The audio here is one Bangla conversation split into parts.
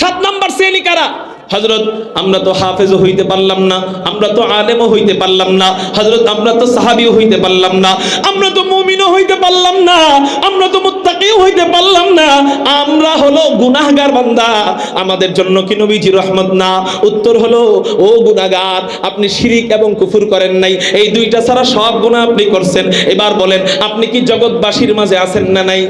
সাত নম্বর শ্রেণি কারা? হজরত আমরা তো হাফেজও হইতে পারলাম না, আমরা তো আলেমও হইতে পারলাম না হজরত আমরা তো সাহাবিও হইতে পারলাম না, আমরা তো মুমিনও হইতে পারলাম না, আমরা তো মুত্তাকিও হইতে পারলাম না, আমরা হলো গুনাহগার বান্দা। আমাদের জন্য কি নবীজি রহমত না? উত্তর হলো, ও গুনাহগার, আপনি শিরিক এবং কুফুর করেন নাই, এই দুইটা ছাড়া সব গুনাহ আপনি করছেন। এবার বলেন, আপনি কি জগৎবাসীর মাঝে আছেন না নাই?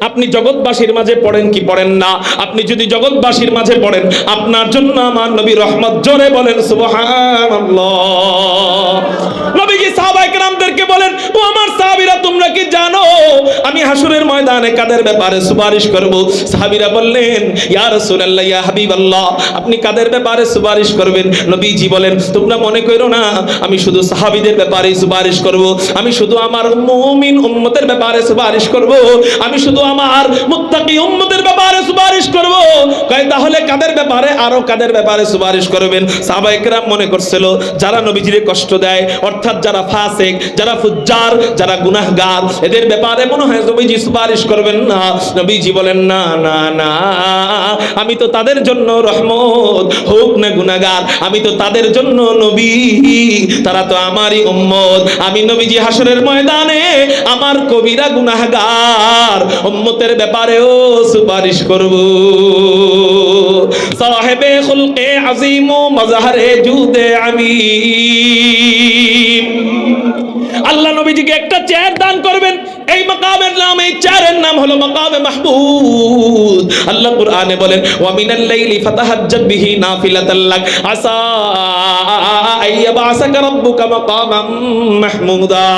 আপনি জগৎবাসীর মাঝে পড়েন কি পড়েন না? আপনি যদি জগৎবাসীর মাঝে পড়েন, আপনার জন্য আমার নবী রহমত জোরে বলেন, সুবহানাল্লাহ। নবীজি সাহাবায়ে কেরামদেরকে বলেন, ও আমার সাহাবীরা, তোমরা কি আমি হাসুরের ময়দানে কাদের ব্যাপারে সুপারিশ করব? সাহাবিরা বললেন, ইয়া রাসূলুল্লাহ, ইয়া হাবিবাল্লাহ, আপনি কাদের ব্যাপারে সুপারিশ করবেন? নবীজি বলেন, তোমরা মনে করো না, আমি শুধু সাহাবীদের ব্যাপারে সুপারিশ করব। আমি শুধু আমার মুমিন উম্মতের ব্যাপারে সুপারিশ করব। আমি শুধু আমার মুত্তাকি উম্মতের ব্যাপারে সুপারিশ করব। তাহলে কাদের ব্যাপারে? আরও কাদের ব্যাপারে সুপারিশ করবেন? মনে করছিল, যারা নবীজিরে কষ্ট দেয়, অর্থাৎ যারা ফাসিক, যারা ফুজ্জার, যারা গুনাহগার, এদের ব্যাপারে মনে হয় নবীজি সুপারিশ করবেন না। নবীজি বলেন, না না না, আমি তো তাদের জন্য রহমত, হোক না গুনাহগার, আমি তো তাদের জন্য নবী, তারা তো আমারই উম্মত। আমি নবীজি হাসরের ময়দানে আমার কবিরা গুনাহগার, উম্মতের ব্যাপারেও সুপারিশ করব। সাহেবে খুলকে আজিম ও মজাহারে জুদে আমি আল্লাহ নবীজিকে একটা চেয়ার দান করবেন। এই মাকামের নাম, এই চেয়ারের নাম হলো মাকামে মাহমুদ। আল্লাহ কুরআনে বলেন, ওয়া মিনাল লাইলি ফাতাহাজ্জাত বিহি নাফিলাতাল লাক। আসা আইয়াবাসাকা রাব্বুকা মাকামাম মাহমুদা।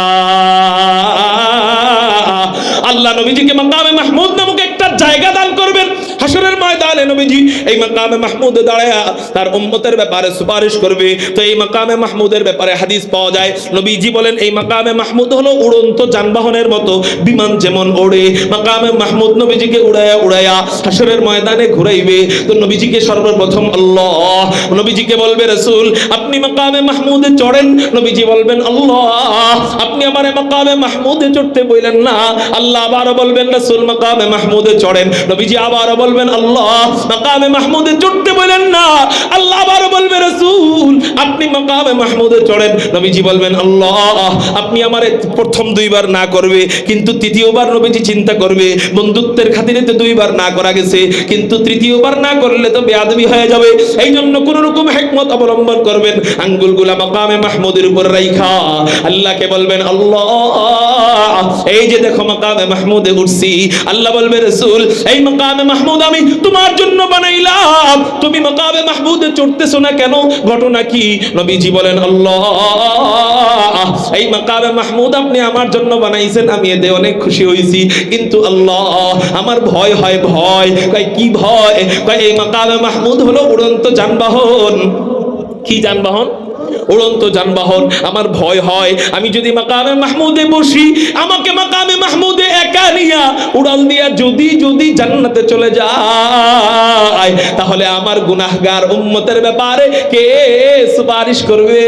আল্লাহ নবীজিকে মাকামে মাহমুদ নামক একটা জায়গা দান করবেন। হাসরের ময়দানে নবীজি এই মাকামে মাহমুদে দাঁড়ায়া তার উম্মতের ব্যাপারে সুপারিশ করবে। তো এই মাকামে মাহমুদের ব্যাপারে হাদিস পাওয়া যায়। নবীজি বলেন, এই মাকামে মাহমুদ হলো উড়ন্ত যানবাহনের মতো, বিমান যেমন ওড়ে। মাকামে মাহমুদ নবীজিকে উড়ায়া উড়ায়া হাসরের ময়দানে ঘুরাইবে। তো নবীজিকে সর্বপ্রথম আল্লাহ, নবীজিকে বলবে, রসুল, আপনি মাকামে মাহমুদে চড়েন? নবীজি বলবেন, আল্লাহ, আপনি আমার মাকামে মাহমুদে চড়তে বললেন না। আল্লাহ আবারও বলবেন, রসুল, মাকামে মাহমুদে চড়েন। নবীজি আবারও বলবেন আল্লাহ, মাকামে মাহমুদে চড়তে বললেন না। আল্লাহ আবারও বলবে, রসুল, আপনি মাকামে মাহমুদে চড়েন। নবীজি বলবেন, আল্লাহ, আপনি আমার প্রথম দুইবার না করবে, কিন্তু তৃতীয়বার নবীজি চিন্তা করবে, বন্ধুত্বের খাতিরে তো দুইবার না করা গেছে, কিন্তু তৃতীয়বার না করলে তো বেয়াদবি হয়ে যাবে। এই জন্য কোন রকম হেকমত অবলম্বন করবেন, আঙ্গুলগুলা মাকামে মাহমুদের উপর রাইখা। আল্লাহকে বলবেন, আল্লাহ, এই যে দেখো মাকামে মাহমুদে উঠছি। আল্লাহ বলবে, রসুল, এই মাকামে মাহমুদ আমি তোমার জন্য বানাইলাম। তুমি মাকামে মাহমুদে চড়তেছো না কেন? ঘটনা কি? নবীজি বলেন, আল্লাহ, এই মাকামে মাহমুদ আপনি আমার জন্য বানাইছেন, আমি এতে অনেক খুশি হয়েছি। কিন্তু আল্লাহ, আমার ভয় হয়, ভয়। কয়, কি ভয়? কয়, এই মাকামে মাহমুদ হলো উড়ন্ত যানবাহন। কি যানবাহন? উড়ন্ত যানবাহন। আমার ভয় হয়। আমি যদি মাকামে মাহমুদে বসি, আমাকে মাকামে মাহমুদে একা নিয়া উড়াল দিয়া যদি যদি জান্নাতে চলে যায়, তাহলে আমার গুনাহগার উম্মতের ব্যাপারে কে সুপারিশ করবে?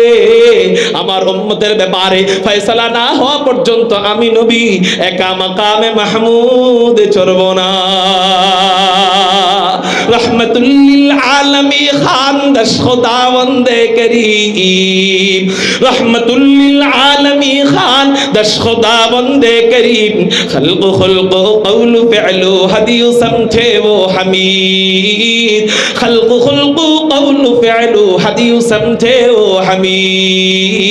আমার উম্মতের ব্যাপারে ফয়সালা না হওয়া পর্যন্ত আমি নবী একা মাকামে মাহমুদে চড়ব না। রহমতুল্লিল আলমী খানদাস খোদাবন্দে করিম। রহমতুল্লিল আলমী খান দশ খোদাবন্দে করিম। খলকু খলকু কৌলু ফেলু হদিউ সমঝে ও হামিদ। খলকু খলকু কৌলু ফেলু হদিউ সমঝে ও হামিদ।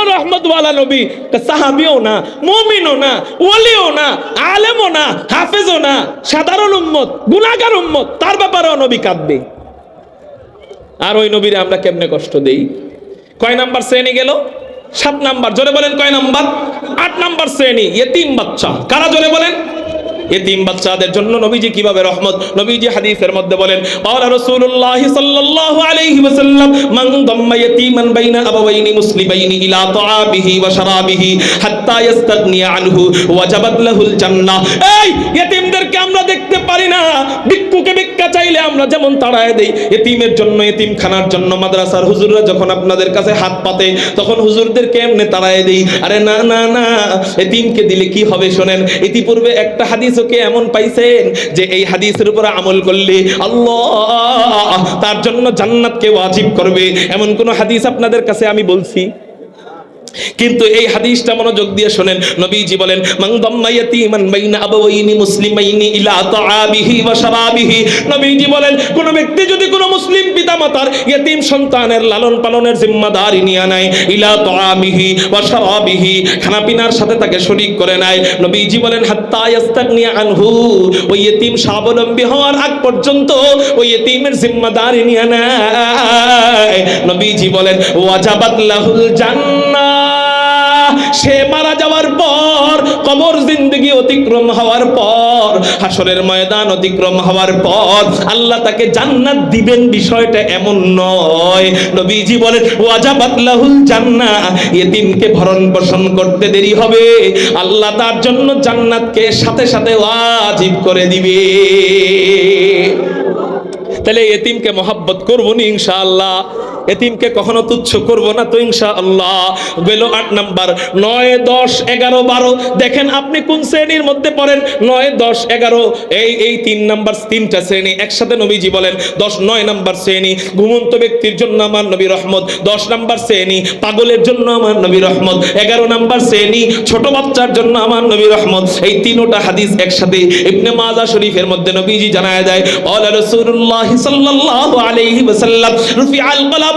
এই হলো রহমতওয়ালা নবী। সাহাবিও না, মুমিনও না, ওলিও না, আলেমও না, হাফেজও না, সাধারণ উম্মত গুণাগার উম্মত, তার ব্যাপারেও নবী কাঁদবে। আর ওই নবীরে আমরা কেমনে কষ্ট দেই? কয় নাম্বার শ্রেণি গেল? সাত নাম্বার। জোরে বলেন কয় নাম্বার? আট নাম্বার শ্রেণি এ তিন বাচ্চা কারা জোরে বলেন? এতিম বাচ্চাদের জন্য নবীজি কিভাবে রহমত নবীজি হাদিসের মধ্যে বলেন قال رسول الله صلى الله عليه وسلم من ضم يتيما بين ابوين مسلمين الى طعامه وشرابه حتى يستغني عنه وجبت له الجنه এই এতিম এতিমদেরকে আমরা দেখতে পারি না ভিক্ষুকে ভিক্ষা চাইলে আমরা যেমন তাড়ায় দেই, এতিমের জন্য এতিম খানার জন্য, মাদ্রাসার হুজুররা যখন আপনাদের কাছে হাত পাতে, তখন হুজুরদেরকে এমনি তাড়ায় দেই। আরে না না না, এতিমকে দিলে কি হবে শোনেন, ইতিপূর্বে একটা হাদিস ওকে এমন পাইছেন যে এই হাদিসের উপর আমল করলে আল্লাহ তার জন্য জান্নাতকে ওয়াজিব করবে। এমন কোন হাদিস আপনাদের কাছে আমি বলছি? কিন্তু এই হাদিসটা মনোযোগ দিয়ে শোনেন। নবীজি বলেন, মান দাম্মা ইয়াতীমান বাইনা আবাওয়াইনি মুসলিমাইনি ইলা তাআবিহি ওয়া শারাবিহি। নবীজি বলেন, কোন ব্যক্তি যদি কোন মুসলিম পিতামাতার ইয়তিম সন্তানের লালন পালনের জিম্মাদারি নিয়ে নেয়, ইলা তাআমিহি ওয়া শারাবিহি খানা পিনার সাথে তাকে শরীক করে নেয়। নবীজি বলেন, হাত্তা ইয়াস্তাগনিয়া আনহু। ওই ইয়তিম স্বাবলম্বী হওয়ার আগ পর্যন্ত ওই ইয়তিমের জিম্মাদারি নিয়ে নেয়। নবীজি বলেন, ওয়াজাবাত লাহুল জান্নাহ। সে মারা যাওয়ার পর, কবর জিন্দগি অতিক্রম হওয়ার পর হাসরের ময়দান অতিক্রম হওয়ার পর, আল্লাহ তাকে জান্নাত দিবেন বিষয়টা এমন নয়। নবীজি বলেন, ওয়াজাবাত লাহুল জান্নাহ ইয়েতিমকে ভরণ পোষণ করতে দেরি হবে। আল্লাহ তার জন্য জান্নাতকে সাথে সাথে ওয়াজিব করে দিবে। তাহলে এতিমকে মহাব্বত করব নি ইনশাআল্লাহ। এতিমকে কখনো তুচ্ছ করব না তো ইনশা আল্লাহ গেল আট নাম্বার, নয়, দশ, এগারো, বারো। দেখেন আপনি কোন শ্রেণির মধ্যে পড়েন? নয়, দশ, এগারো। এই এই তিন নাম্বার তিনটা শ্রেণি একসাথে নবীজি বলেন, দশ, নয় নাম্বার শ্রেণি ঘুমন্ত ব্যক্তির জন্য আমার নবী রহমত, দশ নাম্বার শ্রেণি পাগলের জন্য আমার নবী রহমত, এগারো নাম্বার শ্রেণি ছোট বাচ্চার জন্য আমার নবী রহমত। এই তিনোটা হাদিস একসাথে ইবনে মাজা শরীফের মধ্যে নবীজি জানায় দেয় অল রসুল্লাহ সাল্লাল্লাহু আলাইহি ওয়াসাল্লাম রুফি আল কলাম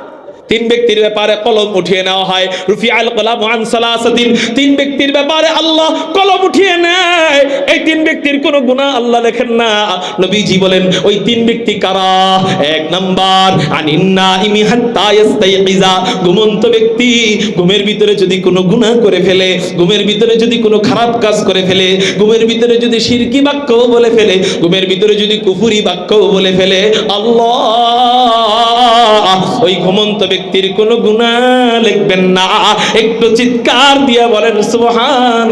তিন ব্যক্তির ব্যাপারে কলম উঠিয়ে নেওয়া হয়। রুফি আল কলাম আন সালাসাতিন, তিন ব্যক্তির ব্যাপারে আল্লাহ কলম উঠিয়ে নেয়। এই তিন ব্যক্তির কোনো গুনাহ আল্লাহ লেখেন না। নবীজি বলেন, ওই তিন ব্যক্তি কারা? এক নাম্বার আনিন্না ইমি হাত্তা ইয়াস্তাইকিজা ঘুমন্ত ব্যক্তি ঘুমের ভিতরে যদি কোনো গুনাহ করে ফেলে, ঘুমের ভিতরে যদি কোনো খারাপ কাজ করে ফেলে, ঘুমের ভিতরে যদি শিরকি বাক্যও বলে ফেলে, ঘুমের ভিতরে যদি কুফুরি বাক্যও বলে ফেলে, আল্লাহ ওই ঘুমন্ত ব্যক্তির কোনো গুণা লিখবেন না। একটু চিৎকার দিয়া বলেন সুহান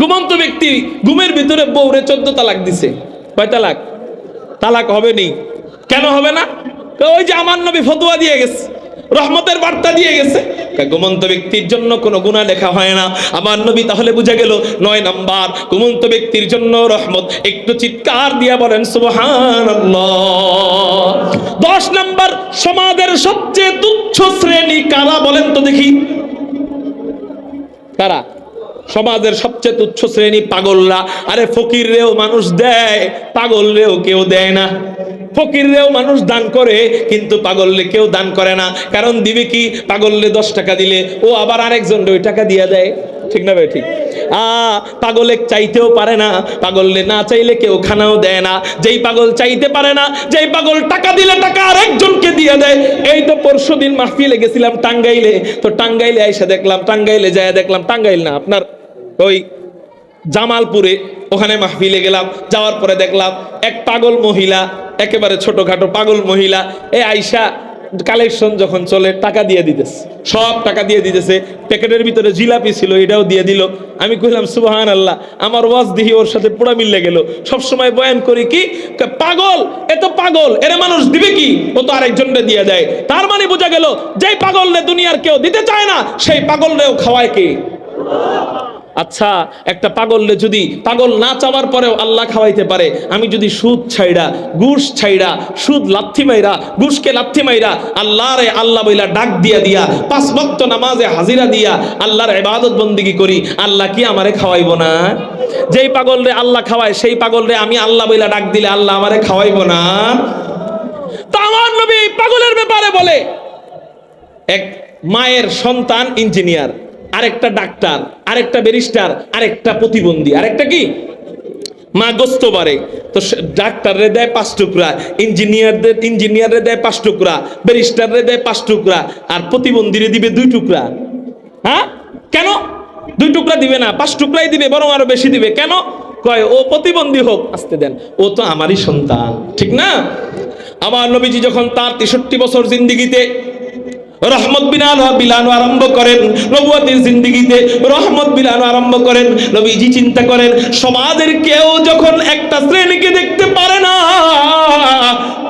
ঘুমন্ত ব্যক্তি ঘুমের ভিতরে বউরে চোদ্দ তালাক দিছে। কয় তালাক? তালাক হবে নি কেন হবে না? ওই যে আমার নবী ফতুয়া দিয়ে গেছে। রহমতের বার্তা দিয়ে গেছে। গুমন্ত ব্যক্তির জন্য কোনো গুণা লেখা হয় না। আমার নবী তাহলে বুঝা গেল, নয় নাম্বার, ঘুমন্ত ব্যক্তির জন্য রহমত। একটু চিৎকার দিয়া বলেন দশ নাম্বার, সমাজের সবচেয়ে তুচ্ছ শ্রেণি কারা বলেন তো দেখি। কারা? সমাজের সবচেয়ে তুচ্ছ শ্রেণি পাগলরা। আরে ফকির রেও মানুষ দেয় পাগল রেও কেউ দেয় না। ফকির রেও মানুষ দান করে, কিন্তু পাগলরে কেউ দান করে না। কারণ দিবে কি? পাগলরে দশ টাকা দিলে, ও আবার আরেকজন ওই টাকা দিয়ে দেয়। ঠিক না ভাই, ঠিক? আ, পাগলে চাইতেও পারে না, পাগলরে না চাইলে কেউ খানাও দেয় না। যেই পাগল চাইতে পারে না, যেই পাগল টাকা দিলে টাকা আরেকজনকে দিয়ে দেয়। এই তো পরশু দিন মাহফিলে গেছিলাম টাঙ্গাইলে। তো টাঙ্গাইলে এসে দেখলাম, টাঙ্গাইলে যায় দেখলাম, টাঙ্গাইল না, আপনার ওই জামালপুরে ওখানে মাহফিলে গেলাম, যাওয়ার পরে দেখলাম এক পাগল মহিলা, একেবারে ছোটখাটো পাগল মহিলা, এ আইসা কালেকশন যখন চলে, টাকা দিয়ে দিতেছে, সব টাকা দিয়ে দিতেছে, প্যাকেটের ভিতরে জিলাপি ছিল, এটাও দিয়ে দিল। আমি কইলাম সুবাহান আল্লাহ আমার ওয়াজ দিহি ওর সাথে পুরা মিললে গেল। সব সময় বয়ান করি কি পাগল এত পাগল, এর মানুষ দিবে কি? ও তো আরেকজনকে দিয়ে দেয়। তার মানে বোঝা গেল, যেই পাগল রে দুনিয়ার কেউ দিতে চায় না, সেই পাগল রেও খাওয়ায় কে? আচ্ছা একটা পাগললে যদি পাগল না চাওয়ার পরেও আল্লাহ খাওয়াইতে পারে, আমি যদি সুদ ছাইড়া, ঘুষ ছাইড়া, সুদ লাথি মাইরা, ঘুষকে লাথি মাইরা আল্লাহরে আল্লাহ বইলা ডাক দিয়া দিয়া, পাঁচ ভক্ত নামাজে হাজিরা দিয়া আল্লাহর ইবাদত বন্দিগি করি, আল্লাহ কি আমারে খাওয়াইব না? যেই পাগল রে আল্লাহ খাওয়ায়, সেই পাগল রে আমি আল্লাহ বইলা ডাক দিলে আল্লাহ আমারে খাওয়াইব না? তা নবী পাগলের ব্যাপারে বলে, এক মায়ের সন্তান ইঞ্জিনিয়ার। আরেকটা ডাক্তার, আরেকটা ব্যারিস্টার, আরেকটা প্রতিবন্ধী। আরেকটা কি? মা গোস্ত বাড়ে। তো ডাক্তাররে দেয় পাঁচ টুকরা, ইঞ্জিনিয়ারদের ইঞ্জিনিয়ারে দেয় পাঁচ টুকরা, ব্যারিস্টাররে দেয় পাঁচ টুকরা, আর প্রতিবন্ধীরে দিবে দুই টুকরা। হ্যাঁ? কেন? দুই টুকরা দিবে না, পাঁচ টুকরাই দিবে, বরং আরও বেশি দিবে। কেন? কয়, ও প্রতিবন্ধী হোক, আসতে দেন। ও তো আমারই সন্তান, ঠিক না? আমার নবীজি যখন তার তেষট্টি বছর জিন্দিগিতে রহমত বিলানো বিলানো আরম্ভ করেন, নবুয়াতির জিন্দিগিতে রহমত বিলানো আরম্ভ করেন, নবীজি চিন্তা করেন, সমাজের কেউ যখন একটা শ্রেণীকে দেখতে পারে না,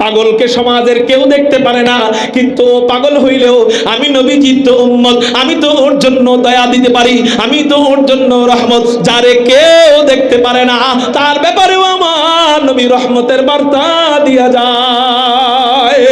পাগলকে সমাজের কেউ দেখতে পারে না, কিন্তু পাগল হইলেও আমি নবীজি তো উম্মত, আমি তো ওর জন্য দয়া দিতে পারি, আমি তো ওর জন্য রহমত, যারে কেউ দেখতে পারে না, তার ব্যাপারেও আমার নবী রহমতের বার্তা দিয়া যায়।